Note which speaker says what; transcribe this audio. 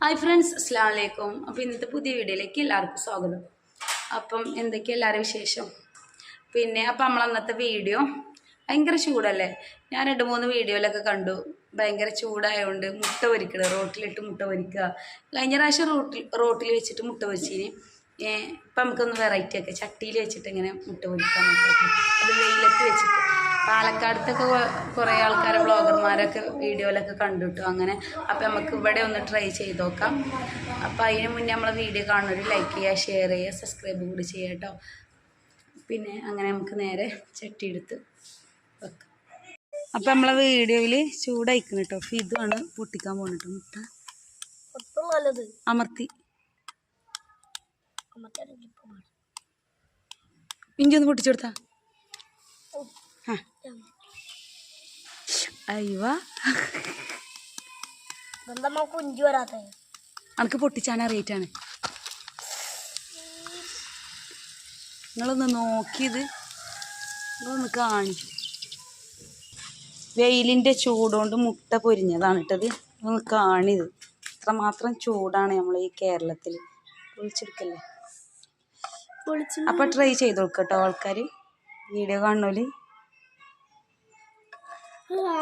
Speaker 1: Hi friends അസ്സാം വലൈക്കും അപ്പോൾ ഇന്നത്തെ പുതിയ വീഡിയോയിലേക്ക് എല്ലാവർക്കും സ്വാഗതം. അപ്പം എന്തൊക്കെയാണ് എല്ലാവരും വിശേഷം? പിന്നെ അപ്പം നമ്മൾ അന്നത്തെ വീഡിയോ ഭയങ്കര ചൂടല്ലേ? ഞാൻ രണ്ട് മൂന്ന് വീഡിയോയിലൊക്കെ കണ്ടു. ഭയങ്കര ചൂടായതുകൊണ്ട് മുട്ട പൊരിക്കണം റോട്ടിലിട്ട് മുട്ട പൊരിക്കുക കഴിഞ്ഞ പ്രാവശ്യം റോട്ടിൽ റോട്ടിൽ വെച്ചിട്ട് മുട്ട പൊരിച്ചിന്. ഇപ്പം നമുക്കൊന്ന് വെറൈറ്റി ഒക്കെ. ചട്ടിയിൽ വെച്ചിട്ട് ഇങ്ങനെ മുട്ട പൊരിക്കാൻ അത് വെയിലത്ത് വെച്ചിട്ട്. പാലക്കാടത്തൊക്കെ കുറെ ആൾക്കാർ ബ്ലോഗർമാരൊക്കെ വീഡിയോയിലൊക്കെ കണ്ടിട്ടു അങ്ങനെ. അപ്പോൾ നമുക്ക് ഇവിടെ ഒന്ന് ട്രൈ ചെയ്ത് നോക്കാം. അപ്പോൾ അതിന് മുന്നേ നമ്മളെ വീഡിയോ കാണുന്നവർ ലൈക്ക് ചെയ്യുക ഷെയർ ചെയ്യുക സബ്സ്ക്രൈബ് കൂടി ചെയ്യുക കേട്ടോ പിന്നെ അങ്ങനെ നമുക്ക് നേരെ ചട്ടി എടുത്ത് വെക്കാം. അപ്പം നമ്മളെ വീഡിയോയിൽ ചൂടായിക്കണം കേട്ടോ അപ്പൊ ഇതുമാണ് പൊട്ടിക്കാൻ പോകുന്നത് മുട്ട. അമർത്തി.
Speaker 2: ഇഞ്ചൊന്ന്
Speaker 1: ഇഞ്ചി ഒന്ന് പൊട്ടിച്ചു കൊടുത്താ. അനക്ക് പൊട്ടിച്ചാണ് അറിയിട്ടാണ്. നിങ്ങളൊന്ന് നോക്കിയത്. നിങ്ങളൊന്ന് കാണിച്ചു വെയിലിന്റെ ചൂടുകൊണ്ട് മുട്ട പൊരിഞ്ഞതാണ് ഇട്ടത് ഒന്ന് കാണിത്. ഇത്രമാത്രം ചൂടാണ് നമ്മൾ ഈ കേരളത്തിൽ. പൊളിച്ചെടുക്കല്ലേ?
Speaker 2: അപ്പൊ
Speaker 1: അപ്പം ട്രൈ ചെയ്ത് കൊടുക്കട്ടോ ആൾക്കാർ വീഡിയോ കാണുന്നോൽ Yeah.